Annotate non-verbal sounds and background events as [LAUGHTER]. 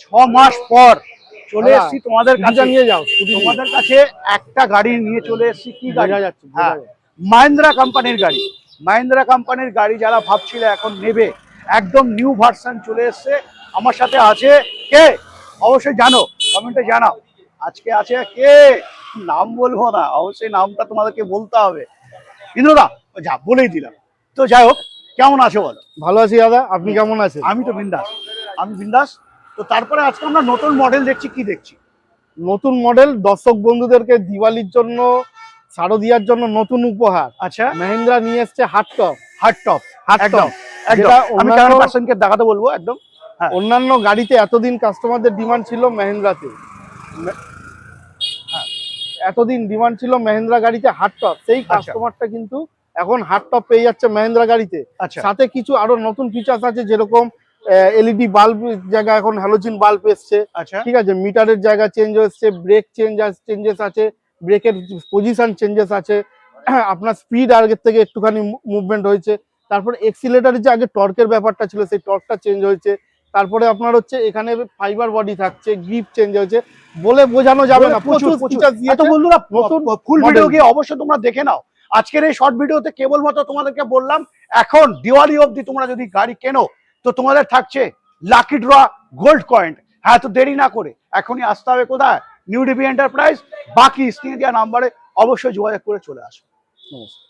ছ মাস পর চলে এসেছি তোমাদের কাছে। নিয়ে যাও তোমাদের কাছে একটা গাড়ি নিয়ে চলে এসেছি কি গাড়ি? যাচ্ছে হ্যাঁ যাচ্ছে। মাহিন্দ্রা কোম্পানির গাড়ি। মাহিন্দ্রা কোম্পানির গাড়ি যারা ভাবছিল এখন নেবে একদম নিউ ভার্সন চলে এসছে। আমার সাথে আছে কে? অবশ্যই জানো কমেন্টে জানাও। আজকে আছে কে? নাম বলব না অবশ্যই নামটা তোমাদেরকে বলতে হবে। ইন্দ্রদা যা বলেই দিলাম। তো যাই হোক কেমন আছো বলো? ভালো আছি দাদা আপনি কেমন আছেন? আমি তো বিন্দাস। আমি বিন্দাস তো তারপরে আজকে আমরা নতুন মডেল দেখছি কি দেখছি? নতুন মডেল দর্শক বন্ধুদেরকে দিওয়ালির জন্য শারদিয়ার জন্য নতুন উপহার। আচ্ছা। মহিন্দ্রা নিয়ে এসছে হাট টপ হাট টপ আমি পার্সনকে দেখাতে বলব একদম। হ্যাঁ। অন্যান্য গাড়িতে এতদিন কাস্টমারদের ডিমান্ড ছিল মহিন্দ্রাতে। হ্যাঁ, এতদিন ডিমান্ড ছিল মহিন্দ্রা গাড়িতে হাট টপ সেই আচ্ছা। কাস্টমারটা কিন্তু এখন হাট টপ পেয়ে যাচ্ছে মহিন্দ্রা গাড়িতে। আচ্ছা। সাথে কিছু আরও নতুন ফিচার্স আছে যেরকম এলইডি বাল্ব জায়গা এখন হ্যালোজিন বাল্ব এসছে। আচ্ছা। ঠিক আছে মিটারের জায়গা চেঞ্জ হচ্ছে ব্রেক চেঞ্জ চেঞ্জেস আছে ব্রেকের পজিশন চেঞ্জেস আছে। [CLEARS THROAT] আপনার স্পিড আগের থেকে একটুখানি মুভমেন্ট হয়েছে। তারপরে এক্সিলেটারের যে আগে টর্কের ব্যাপারটা ছিল সেই টর্কটা চেঞ্জ হয়েছে। তারপরে আপনার হচ্ছে এখানে ফাইবার বডি থাকছে গ্রিপ চেঞ্জ হয়েছে। বলে বোঝানো যাবে না প্রচুর দিয়েছে। বন্ধুরা নতুন ফুল ভিডিও গিয়ে অবশ্যই তোমরা দেখে নাও। আজকের এই শর্ট ভিডিওতে কেবলমাত্র তোমাদেরকে বললাম এখন দিওয়ালি অবধি তোমরা যদি গাড়ি কেনো তো তোমাদের থাকছে লাকি ড্র গোল্ড কয়েন হ্যাঁ তো দেরি না করে, এখনই আসতে হবে কোথায়? নিউ ডিবি এন্টারপ্রাইজ বাকি স্ক্রিনে দেওয়া নাম্বারে অবশ্যই যোগাযোগ করে চলে আসো। নমস্কার।